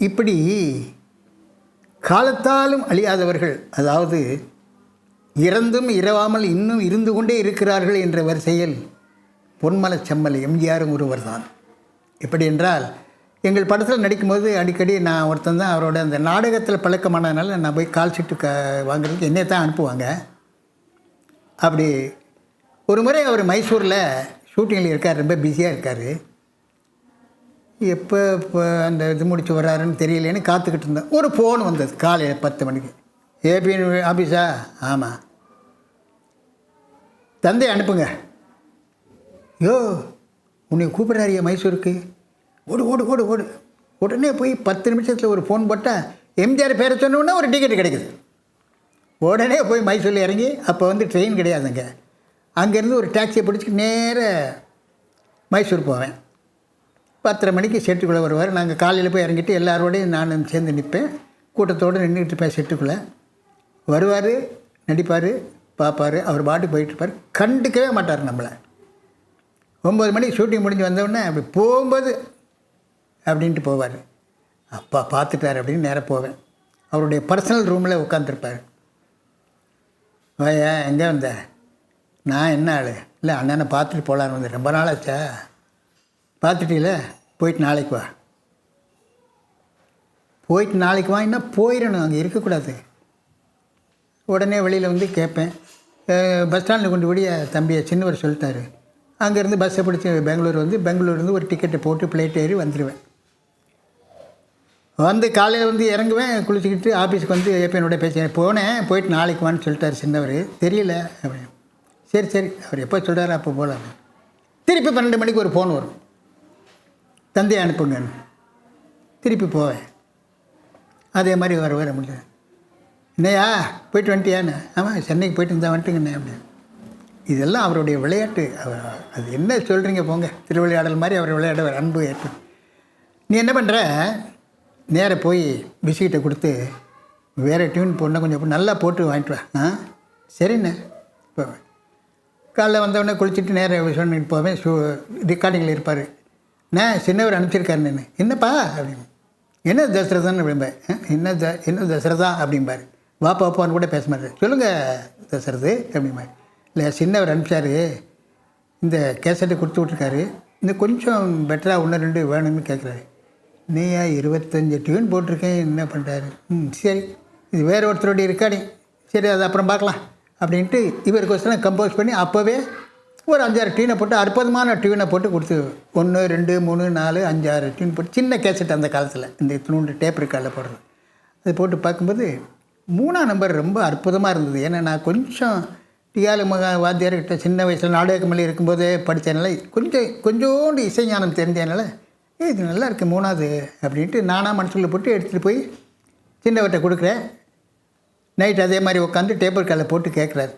இப்படி காலத்தாலும் அழியாதவர்கள் அதாவது இறந்தும் இரவாமல் இன்னும் இருந்து கொண்டே இருக்கிறார்கள் என்ற வரிசையில் பொன்மலச் செம்மல் எம்ஜிஆரும் ஒருவர் தான் எப்படி என்றால் எங்கள் படத்தில் நடிக்கும்போது அடிக்கடி நான் ஒருத்தன் தான் அவரோட அந்த நாடகத்தில் பழக்கமானதுனால நான் போய் கால் சீட்டு க வாங்குறதுக்கு என்னை தான் அனுப்புவாங்க. அப்படி ஒரு முறை அவர் மைசூரில் ஷூட்டிங்கில் இருக்கார் ரொம்ப பிஸியாக இருக்கார். எப்போ இப்போ அந்த இது முடிச்சு வர்றாருன்னு தெரியலேன்னு காத்துக்கிட்டு இருந்தேன். ஒரு ஃபோன் வந்தது காலையில் பத்து மணிக்கு. ஏபிஎன் ஆஃபீஸா ஆமாம் தந்தை அனுப்புங்க. யோ உன்னை கூப்பிட்றாரியா மைசூருக்கு. ஓடு ஓடு ஓடு ஓடு. உடனே போய் பத்து நிமிஷத்தில் ஒரு ஃபோன் போட்டால் எம்ஜிஆர் பேரை சொன்னோன்னா ஒரு டிக்கெட் கிடைக்குது. உடனே போய் மைசூரில் இறங்கி அப்போ வந்து ட்ரெயின் கிடையாதுங்க. அங்கேருந்து ஒரு டாக்ஸியை பிடிச்சி நேராக மைசூர் போவேன். பத்தரை மணிக்கு செட்டுக்குள்ளே வருவார். நாங்கள் காலையில் போய் இறங்கிட்டு எல்லாரோடையும் நான் சேர்ந்து நிற்பேன். கூட்டத்தோடு நின்றுட்டு இருப்பேன் செட்டுக்குள்ளே வருவார் நடிப்பார் பார்ப்பார் அவர் பாட்டு போயிட்டுருப்பார். கண்டுக்கவே மாட்டார் நம்மளை. ஒம்பது மணிக்கு ஷூட்டிங் முடிஞ்சு வந்தோடனே அப்படி போகும்போது அப்படின்ட்டு போவார். அப்பா பார்த்துட்டார் அப்படின்னு நேராக போவேன். அவருடைய பர்சனல் ரூமில் உட்காந்துருப்பார் வயா எங்கே வந்த? நான் என்ன ஆள்? இல்லை அண்ணனை பார்த்துட்டு போகலான்னு வந்தேன். ரொம்ப நாள் பார்த்துட்டீங்களே? போயிட்டு நாளைக்கு வா. போயிட்டு நாளைக்கு வா என்ன போயிடணும் அங்கே இருக்கக்கூடாது. உடனே வெளியில் வந்து கேட்பேன் பஸ் ஸ்டாண்டில் கொண்டு விடிய தம்பியை சின்னவர் சொல்லிட்டாரு. அங்கேருந்து பஸ்ஸை பிடிச்சி பெங்களூர் வந்து பெங்களூர்லேருந்து ஒரு டிக்கெட்டை போட்டு ஃப்ளைட் ஏறி வந்துடுவேன் வந்து காலையில் வந்து இறங்குவேன் குளிச்சுக்கிட்டு ஆஃபீஸுக்கு வந்து எப்போ என்னோட பேசுகிறேன் போனேன் போயிட்டு நாளைக்கு வான்னு சொல்லிட்டாரு சின்னவர். தெரியல அப்படின்னு. சரி சரி அவர் எப்போ சொல்கிறாரு அப்போ போகலாம் திருப்பி பன்னெண்டு மணிக்கு ஒரு ஃபோன் வரும். தந்தையை அனுப்புங்க. திருப்பி போவேன். அதே மாதிரி வர வர முடியல என்னையா போயிட்டு வந்துட்டியான்னு? ஆமாம் சென்னைக்கு போயிட்டு இருந்தால் வந்துட்டுங்கண்ணே அப்படின்னு. இதெல்லாம் அவருடைய விளையாட்டு. அவர் அது என்ன சொல்கிறீங்க போங்க. திருவிளையாடல் மாதிரி அவர் விளையாட அன்பு ஏற்படும் நீ என்ன பண்ணுற நேராக போய் பிஸ்கிட்டை கொடுத்து வேறு டியூன் போடணும் கொஞ்சம் நல்லா போட்டு வாங்கிட்டு வா. ஆ? சரிண்ணே. போவேன். காலைல வந்தவொடனே குளிச்சுட்டு நேராக சொன்னிட்டு போவேன். ஷூ ரெக்கார்டிங்கில் இருப்பார். நான் சின்னவர் அனுப்பிச்சிருக்காருன்னு என்னப்பா? அப்படின்னு. என்ன தசரதன் அப்படிம்பார் என்ன த என்ன தசரதா? அப்படிம்பார். வா பாப்பான்னு கூட பேச மாட்டார் சொல்லுங்கள் தசரது அப்படிம்பார். இல்லை சின்னவர் அனுப்பிச்சாரு. இந்த கேசட்டை கொடுத்து விட்ருக்காரு இந்த கொஞ்சம் பெட்டராக ஒன்று ரெண்டு வேணும்னு கேட்குறாரு நீயா இருபத்தஞ்சி டியூன் போட்டிருக்கேன். என்ன பண்ணுறாரு ம் சரி. இது வேறு ஒருத்தருடைய ரெக்கார்டிங் சரி அது அப்புறம் பார்க்கலாம். அப்படின்ட்டு இவருக்கோசரம் கம்போஸ் பண்ணி அப்போவே ஒரு அஞ்சாறு டீனை போட்டு அற்புதமான டியூனை போட்டு கொடுத்து ஒன்று ரெண்டு மூணு நாலு அஞ்சாறு டியூன் போட்டு சின்ன கேசட் அந்த காலத்தில் இந்த நூண்டு டேப் இருக்கால போடுறது. அது போட்டு பார்க்கும்போது மூணாம் நம்பர் ரொம்ப அற்புதமாக இருந்தது. ஏன்னா நான் கொஞ்சம் டிஆலு மகா வாத்தியார்கிட்ட சின்ன வயசில் நாடகமல்லி இருக்கும்போதே படித்ததுனால கொஞ்சம் கொஞ்சோண்டு இசைஞானம் தெரிஞ்சதுனால ஏ இது நல்லா இருக்குது மூணாவது அப்படின்ட்டு நானாக மனசுக்குள்ளே போட்டு எடுத்துகிட்டு போய் சின்னவர்கிட்ட கொடுக்குறேன். நைட் அதே மாதிரி உட்காந்து டேபிள் காலில் போட்டு கேட்குறாரு.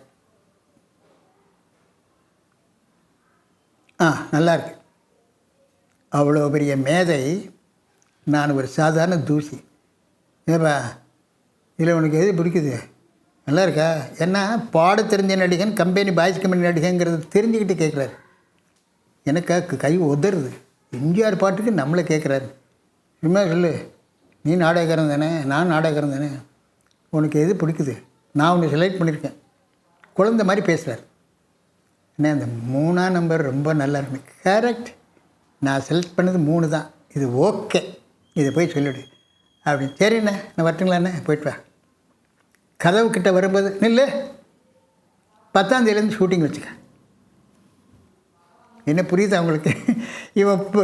ஆ நல்லா இருக்கு அவ்வளோ பெரிய மேதை நான் ஒரு சாதாரண தூசி. ஏப்பா இதில் உனக்கு எது பிடிக்குது? நல்லா இருக்கா ஏன்னா பாட தெரிஞ்ச நடிகன் கம்பெனி பாய்ஸ் கம்பெனி நடிகங்கிறது தெரிஞ்சுக்கிட்டு கேட்குறாரு எனக்கு கை உதறுது. எம்ஜிஆர் பாட்டுக்கு நம்மளை கேட்குறாரு சும்மா சொல்லு நீ நாடகக்காரன் தானே நான் நாடகக்காரன் தானே. உனக்கு எது பிடிக்குது? நான் உன்னை செலக்ட் பண்ணியிருக்கேன். குழந்தை மாதிரி பேசுகிறார் அண்ணே இந்த மூணாம் நம்பர் ரொம்ப நல்லா இருக்கு. கரெக்ட் நான் செலக்ட் பண்ணது மூணு தான். இது ஓகே இதை போய் சொல்லிவிடு அப்படின்னு. சரிண்ணே நான் வரட்டுங்களாண்ணே போயிட்டு வா. கதவு கிட்ட வரும்போது நில்லு. பத்தாந்தேதியிலேருந்து ஷூட்டிங் வச்சுக்க. என்ன புரியுது அவங்களுக்கு இவன் இப்போ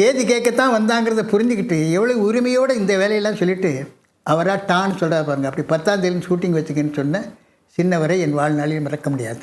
தேதி கேட்கத்தான் வந்தாங்கிறத புரிஞ்சுக்கிட்டு எவ்வளோ உரிமையோடு இந்த வேலையெல்லாம் சொல்லிவிட்டு அவராக டான்னு சொல்கிறா பாருங்க. அப்படி பத்தாந்தேதியிலேருந்து ஷூட்டிங் வச்சுக்கன்னு சொன்ன சின்னவரை என் வாழ்நாளில் மறக்க முடியாது.